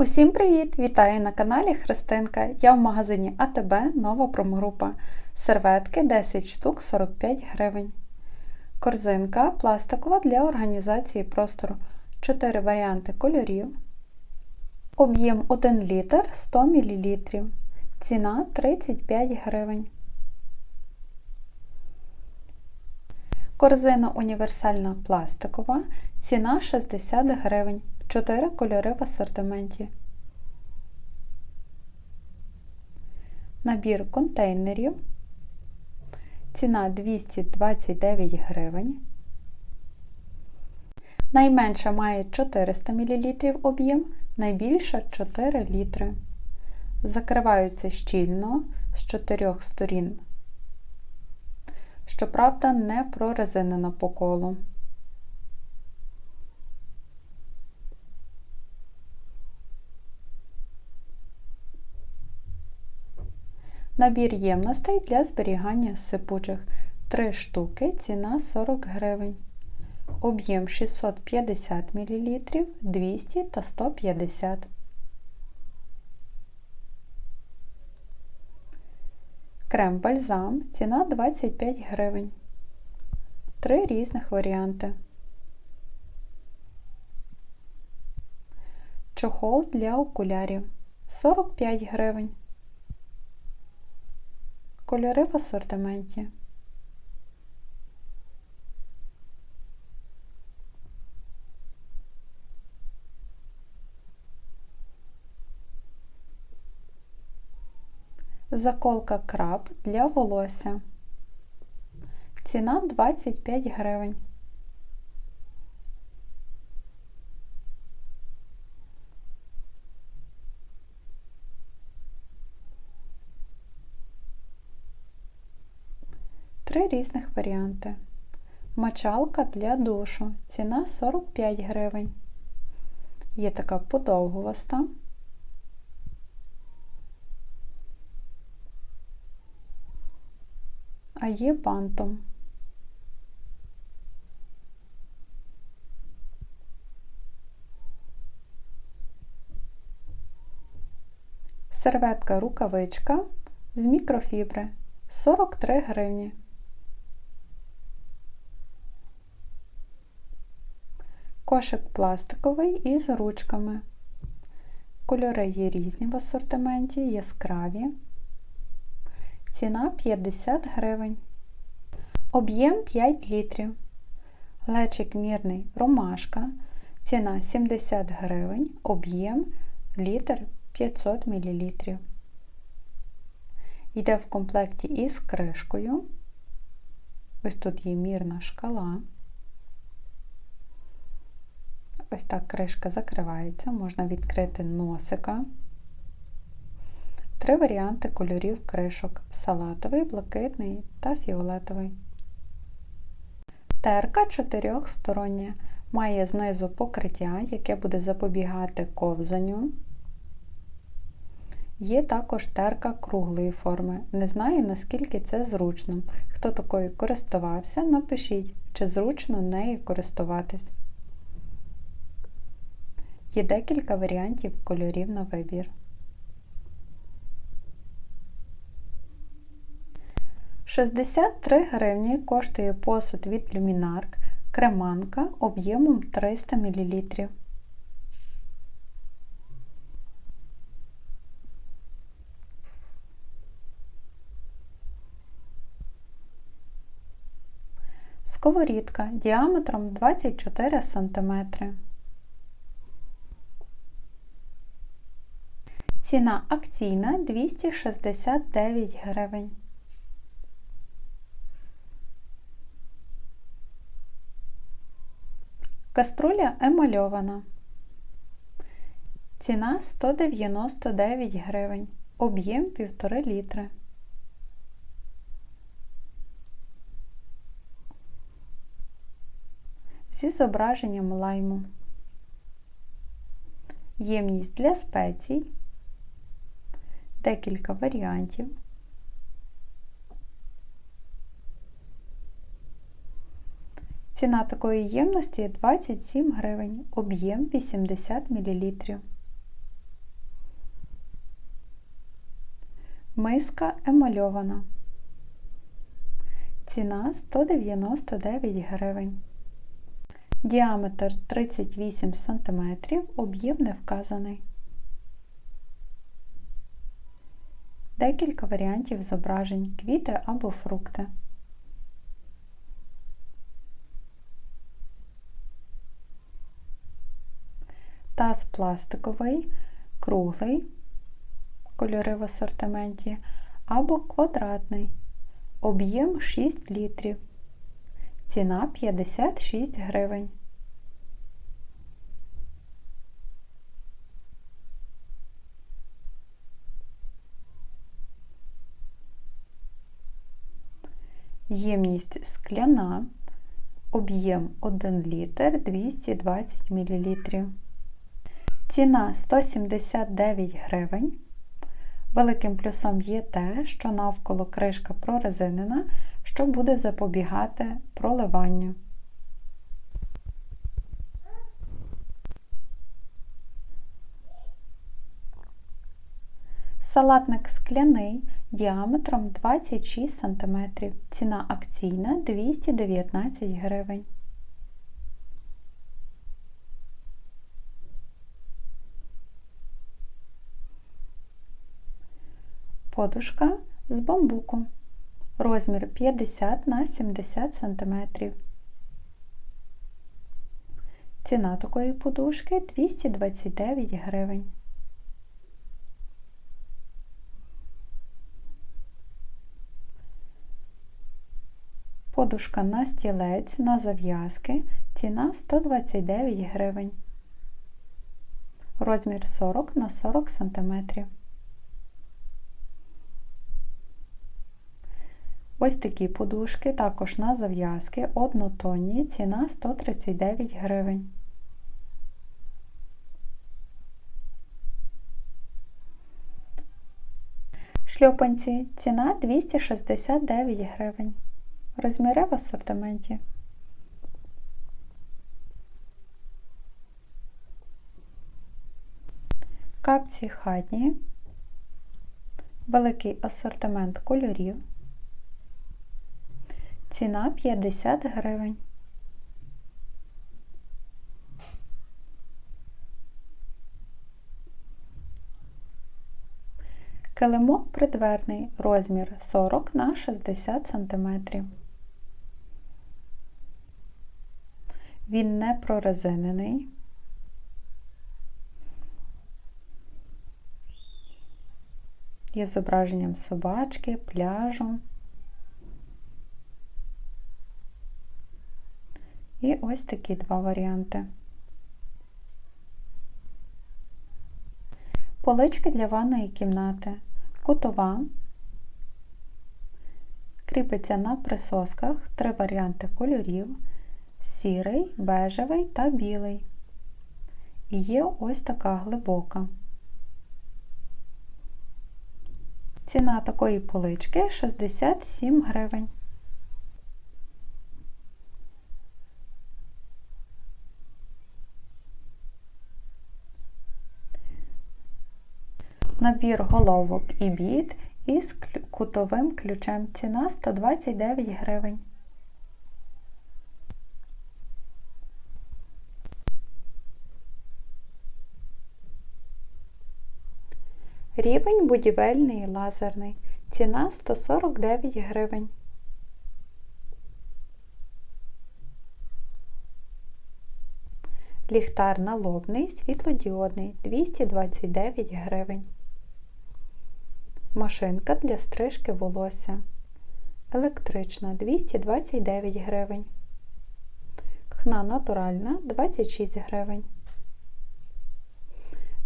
Усім привіт! Вітаю на каналі Христинка. Я в магазині АТБ нова промгрупа. Серветки 10 штук 45 гривень. Корзинка пластикова для організації простору. 4 варіанти кольорів. Об'єм 1 літр 100 мл. Ціна 35 гривень. Корзина універсальна пластикова. Ціна 60 гривень. 4 кольори в асортименті. Набір контейнерів. Ціна 229 гривень. Найменша має 400 мл об'єм, найбільша 4 літри. Закриваються щільно з чотирьох сторін. Щоправда, не прорезинена по колу. Набір ємностей для зберігання сипучих 3 штуки, ціна 40 гривень. Об'єм 650 мл, 200 та 150 Крем бальзам, ціна 25 гривень. Три різних варіанти. Чохол для окулярів 45 гривень. Кольори в асортименті. Заколка краб для волосся. Ціна 25 гривень. Три різних варіанти. Мочалка для душу. Ціна 45 гривень. Є така подовгуваста. А є бантом. Серветка рукавичка з мікрофібри 43 гривні. Кошик пластиковий із ручками. Кольори є різні в асортименті, яскраві. Ціна 50 гривень. Об'єм 5 літрів. Лечик мірний ромашка. Ціна 70 гривень, об'єм літр 500 мл. Йде в комплекті із кришкою. Ось тут є мірна шкала. Ось так кришка закривається, можна відкрити носика. Три варіанти кольорів кришок салатовий, блакитний та фіолетовий. Терка чотирьохстороння. Має знизу покриття, яке буде запобігати ковзанню. Є також терка круглої форми. Не знаю, наскільки це зручно. Хто такою користувався, напишіть, чи зручно нею користуватись. Є декілька варіантів кольорів на вибір. 63 гривні коштує посуд від Люмінарк креманка об'ємом 300 мл. Сковорідка діаметром 24 см. Ціна акційна 269 гривень. Каструля емальована. Ціна 199 гривень. Об'єм 1,5 літри. Зі зображенням лайму. Ємність для спецій декілька варіантів. Ціна такої ємності 27 гривень, об'єм 80 мл. Миска емальована. Ціна 199 гривень. Діаметр 38 см, об'єм не вказаний. Декілька варіантів зображень, квіти або фрукти. Таз пластиковий, круглий, кольори в асортименті, або квадратний, об'єм 6 літрів. Ціна 56 гривень. Ємність скляна, об'єм 1 літр 220 мл. Ціна 179 гривень. Великим плюсом є те, що навколо кришка прорезинена, що буде запобігати проливанню. Салатник скляний діаметром 26 см. Ціна акційна 219 гривень. Подушка з бамбуку. Розмір 50 на 70 см. Ціна такої подушки 229 гривень. Подушка на стілець на зав'язки. Ціна 129 гривень. Розмір 40 на 40 см. Ось такі подушки, також на зав'язки, однотонні, ціна 139 гривень. Шльопанці ціна 269 гривень. Розміри в асортименті. Капці хатні, великий асортимент кольорів. Ціна 50 гривень. Килимок придверний розмір 40 на 60 см. Він не прорезинений. Є зображенням собачки, пляжу. І ось такі два варіанти. Полички для ванної кімнати. Кутова. Кріпиться на присосках три варіанти кольорів: сірий, бежевий та білий. І є ось така глибока. Ціна такої полички 67 гривень. Набір головок і біт із кутовим ключем. Ціна 129 гривень. Рівень будівельний і лазерний. Ціна 149 гривень. Ліхтар налобний, світлодіодний 229 гривень. Машинка для стрижки волосся. Електрична 229 гривень. Хна натуральна 26 гривень.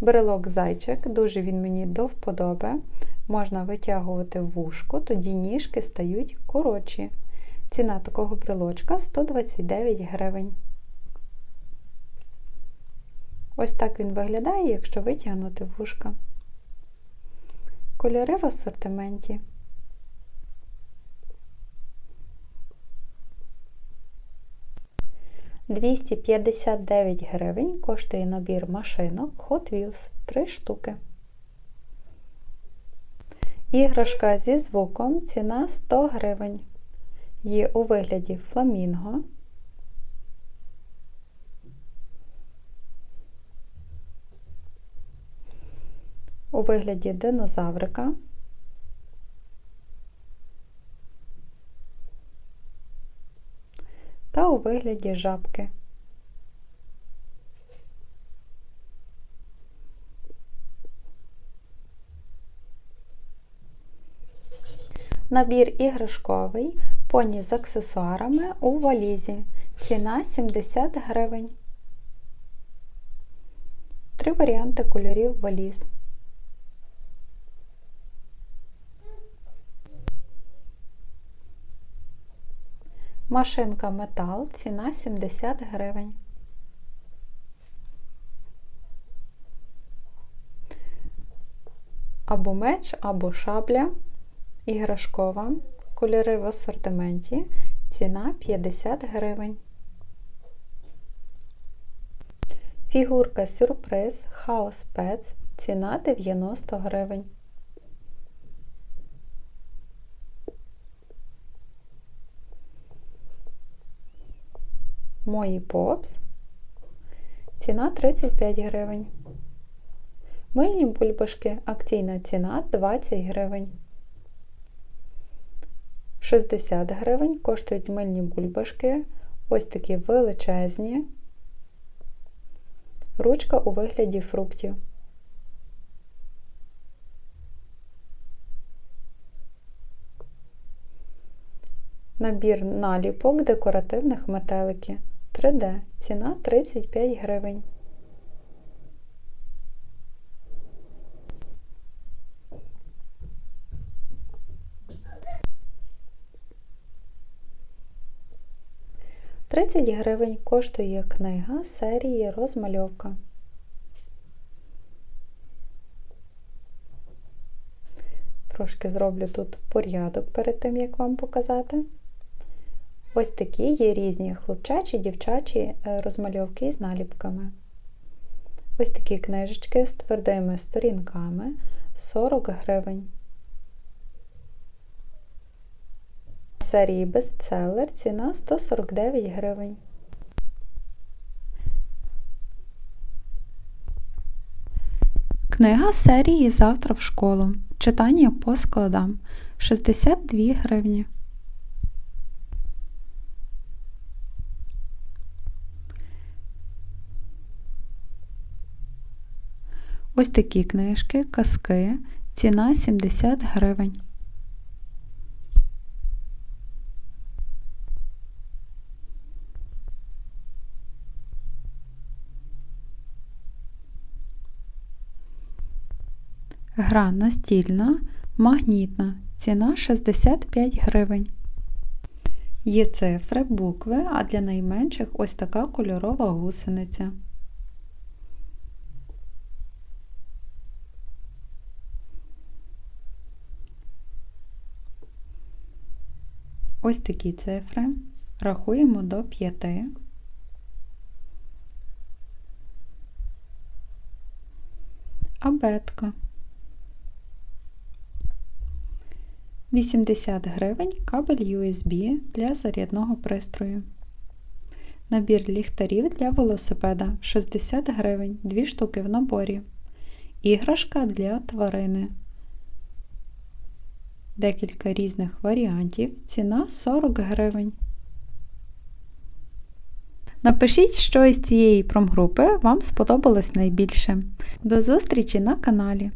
Брелок зайчик, дуже він мені до вподоби. Можна витягувати вушко, тоді ніжки стають коротші. Ціна такого брелочка 129 гривень. Ось так він виглядає, якщо витягнути вушка. Кольори в асортименті. Двісті п'ятдесят дев'ять гривень коштує набір машинок Hot Wheels 3 штуки. Іграшка зі звуком ціна 100 гривень. Є у вигляді фламінго. У вигляді динозаврика. Та у вигляді жабки. Набір іграшковий, поні з аксесуарами у валізі. Ціна 70 гривень. Три варіанти кольорів валіз. Машинка метал, ціна 70 гривень. Або меч, або шабля. Іграшкова. Кольори в асортименті. Ціна 50 гривень. Фігурка сюрприз Хаос Pets. Ціна 90 гривень. Мої попс. Ціна 35 гривень. Мильні бульбашки. Акційна ціна 20 гривень. 60 гривень коштують мильні бульбашки. Ось такі величезні. Ручка у вигляді фруктів. Набір наліпок декоративних метелики 3D. Ціна 35 гривень. Тридцять гривень коштує книга серії розмальовка. Трошки зроблю тут порядок перед тим, як вам показати. Ось такі є різні хлопчачі, дівчачі е, розмальовки з наліпками. Ось такі книжечки з твердими сторінками 40 гривень. Серії бестселер ціна 149 гривень. Книга серії Завтра в школу. Читання по складам 62 гривні. Ось такі книжки, казки. Ціна 70 гривень. Гра настільна, магнітна. Ціна 65 гривень. Є цифри, букви, а для найменших ось така кольорова гусениця. Ось такі цифри. Рахуємо до 5. Абетка. 80 гривень кабель USB для зарядного пристрою. Набір ліхтарів для велосипеда 60 гривень, 2 штуки в наборі. Іграшка для тварини. Декілька різних варіантів. Ціна 40 гривень. Напишіть, що із цієї промгрупи вам сподобалось найбільше. До зустрічі на каналі!